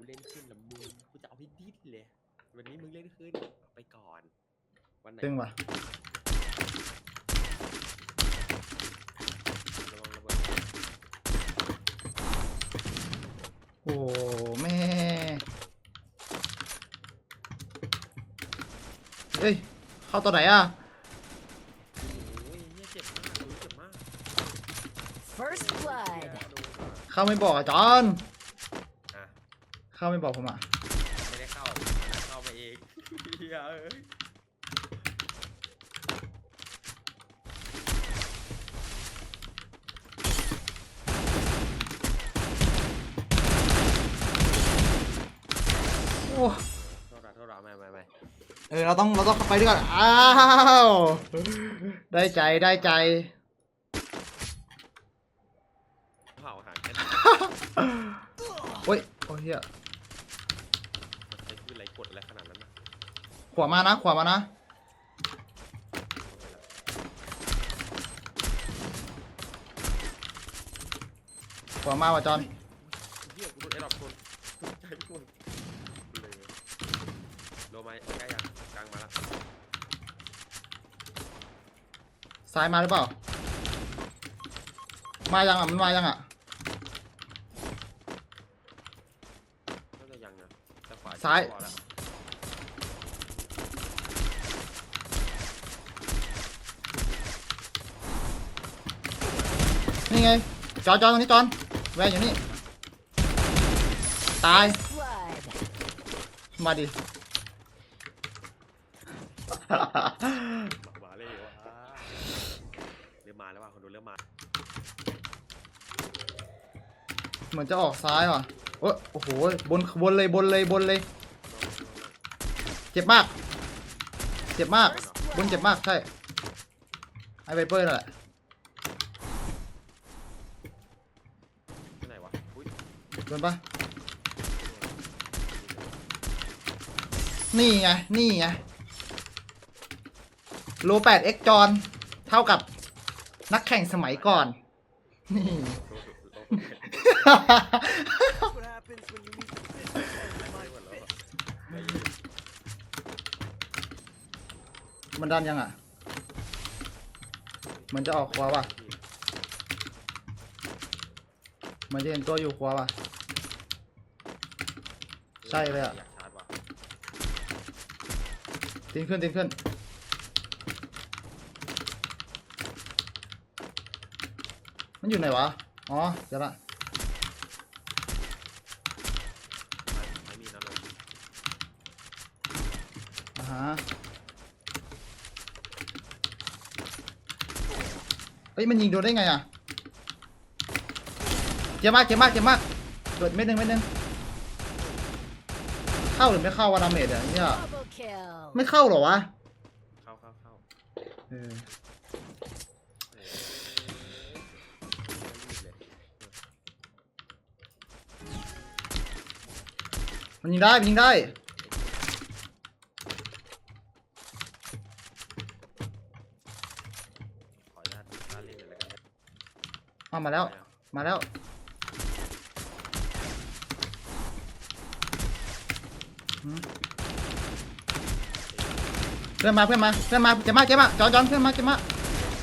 กูเล่นขึ้นละมึงกูจะเอาให้ดิ้นเลย วันนี้มึงเล่นขึ้นไปก่อน วันไหนตึงว่ะระวังระเบิดโอ้แม่เอ้ยเข้าตัวไหนอะโอ้ยเหี้ยเจ็บมากรู้เจ็บมาก First blood. เข้าไม่บอกอะจอนอะ เข้าไม่บอกผมอะไม่ได้เข้าเข้ามาเองเหี้ยเอ้ยโอ้โทษนะโทษนะไม่ไม่ไม่เออเราต้องเราต้องเข้าไปด้วยกันอ้าวได้ใจได้ใจ เผาหางแค่โอ้ยโอ้ยเฮีย ใช้คืออะไรกดอะไรขนาดนั้นนะ ข วามานะ ขวามานะ ขวามาว่ะจอนเฮียกูโดนไอ้ดอกชนใจกูเลยโลไม้ใกล้ยังกลางมาแล้วซ้ายมาหรือเปล่า มายังอะ มันมายังอะ น่าจะยังนะแต่ขวาซ้าย พอแล้ว นี่ไงจอนจอนตรงนี้จอนแวนอยู่นี่ ตาย Blood. มาดิ มาเลยวะเริ่มมาแล้วว่ะคนดูเริ่มมาเหมือนจะออกซ้ายว่ะโอ้ยโอ้โห บนบนเลยบนเลยบนเลย เจ็บมาก เจ็บมาก บนเจ็บมากใช่ ไอไวเปอร์นั่นแหละ โดนปะนี่ไง นี่ไง โลแปดเอ็กจอน เท่ากับนักแข่งสมัยก่อน นี่ มันดันยังอะ มันจะออกขวาว่ะ มันจะเห็นตัวอยู่ขวาว่ะ ใช่เลยอะอยากชาร์จว่ะตีนขึ้นตีนขึ้นมันอยู่ไหนวะ อ๋อเดี๋ยวละ ไม่ไม่มีนะลงอ่าฮะเฮ้ย มันยิงโดนได้ไงอะ เจ็บมาก เจ็บมาก เจ็บมากโดดเม็ดหนึ่งเม็ดหนึ่ง เข้าหรือไม่เข้าวะดาเมจอะเนี่ย Double kill. ไม่เข้าเหรอวะเข้าเข้าเข้าเออโอ้ยไม่หยุดเลยมันยิงได้มันยิงได้ขออนุญาตกล้าเล่นเลยแล้วกันนะเอามาแล้ว มาแล้ว หืม เพื่อนมาเพื่อนมาเพื่อนมาเจ็บมากเจ็บมากจอนจอนเพื่อนมาเจ็บมาก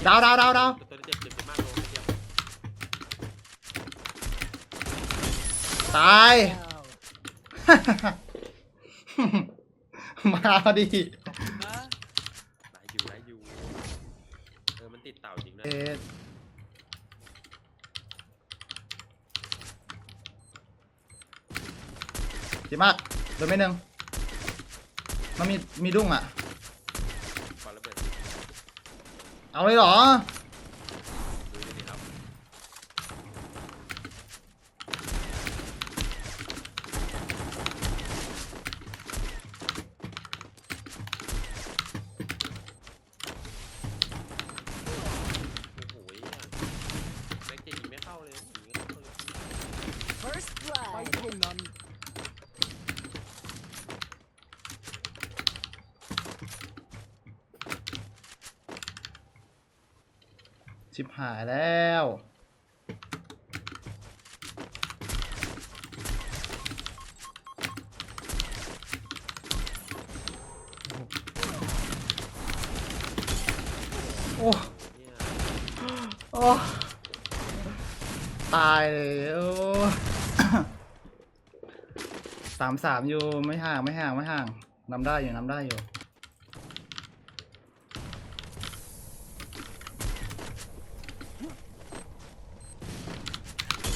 ดาวดาวดาวดาวตัวนี้เจ็บเจ็บมากลงเดียวตาย Kill. มาพอดีได้อยู่ได้อยู่เออมันติดเต่าจริงนะเอ๊ะเจ็บมากโดนไม่หนึ่ง มันมีมีดุ้งอะบอลระเบิดเอาเลยเหรอดูดิครับโอ้โหแม็กเจ็ยิงไม่เข้าเลยยิงไม่เข้าเลย First ไป blood. ตรงนั้น ชิบหายแล้ว โอ้โอ้ตายเลยสามสามอยู่ไม่ห่างไม่ห่างไม่ห่างนำได้อยู่นำได้อยู่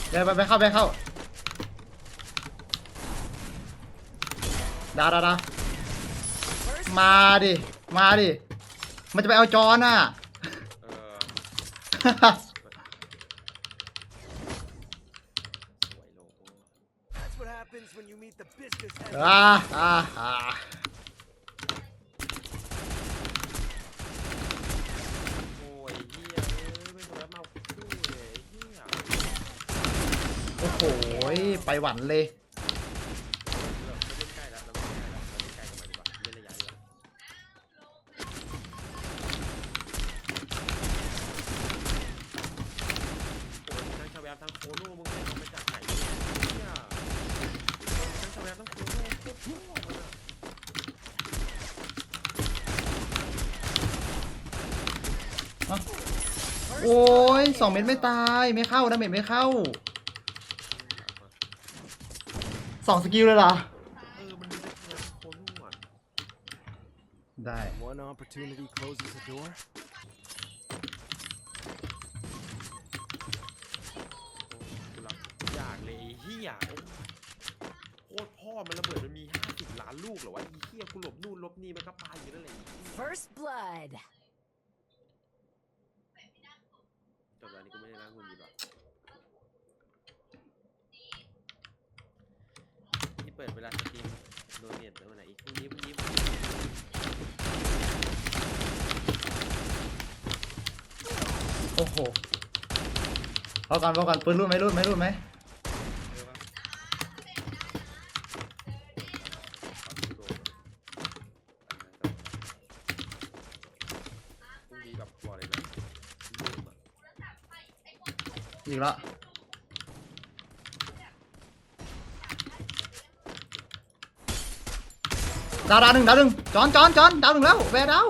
เดี๋ยวไปไปเข้าไปเข้าดาดาดา First มาดิ มาดิ มันจะไปเอาจอนอะ เออสวยโล That's what happens when you meet the business end. อ่าอ่าอ่า โอ้ยเฮียเอ้ยไม่โดนแล้วเมาคู่เลยเฮีย โอ้โห ไปหวันเลยใกล้แล้วเราไม่เล่นใกล้แล้วเราเล่ใกล้กันมาดีกว่าเล่นระยะดีกว่าโอ้ยทั้งชาแวบทั้งโคโน่มึงเป็นมาจากไหนเนี่ยทั้งชาแวบทั้งโคโน่โคตรชั่วมันอะโอ้ยสองเม็ดไม่ตายไม่เข้านะเม็ดไม่เข้า สองสกิลเลยเหรอ เออมันมีแต่ชาแวบทั้งโคโน่อะได้ One opportunity closes the door. กูรับทุกอย่างเลยไอ้เฮียโคตรพ่อมันระเบิดมันมี50ล้านลูกเหรอวะไอ้เฮียกูหลบนู่นหลบนี่มันก็ปาอยู่นั่นแหละไอ้เหี้ย First blood. จบแล้วนี่กูไม่ได้ล้างมือดีหรอกที่ เปิดเวลาสตรีมโดเนทแล้ววันไหนอีกพรุ่งนี้พรุ่งนี้พรุ่งนี้โอ้โหพอกันพอกันปืนรุ่นไหมรุ่นไหมรุ่นไหมนพรุ่งนี้แบบบอกเลยนะลืมอะอีกแล้ว ดาวดาวหนึ่งดาวหนึ่งจอนจอนจอนดาวหนึ่งแล้วแวร์ดาว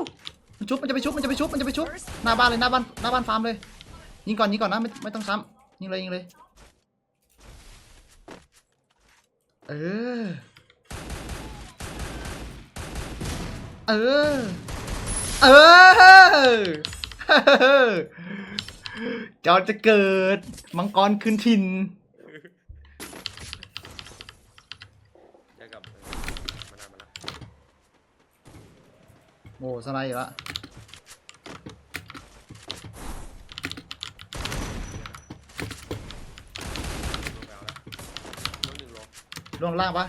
มันชุบมันจะไปชุบมันจะไปชุบมันจะไปชุบหน้าบ้านเลยหน้าบ้านหน้าบ้านฟาร์มเลยยิงก่อนยิงก่อนนะไม่ไม่ต้องซ้ำยิงเลยยิงเลยเออเออเออจอนจะเกิดมังกรคืนถิ่น เจอกับเออมานานมาแล้ว โอ้สไนด์อีกแล้วลงไปเอาแล้วลงหนึ่งโลลงล่างปะ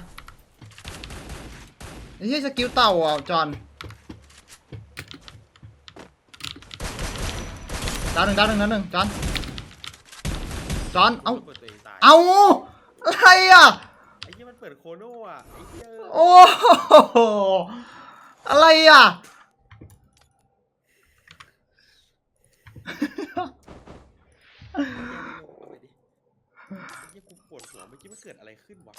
ไอ้เหี้ยสกิลเต่าอะจอนดาวหนึ่งดาวหนึ่งดาวหนึ่งจอนจอนเอาเปิดตัวเองตายเอาอะไรอะไอ้ที่มันเปิดโคโน่อะไอ้เหี้ยโอ้โหอะไรอะ เนี่ยกูปวดหัวเมื่อกี้มันเกิดอะไรขึ้นวะ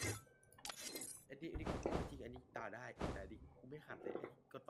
อันนี้อันี่จริงอันนี้ตาได้แต่อันนี้กูไม่หัดเลยกด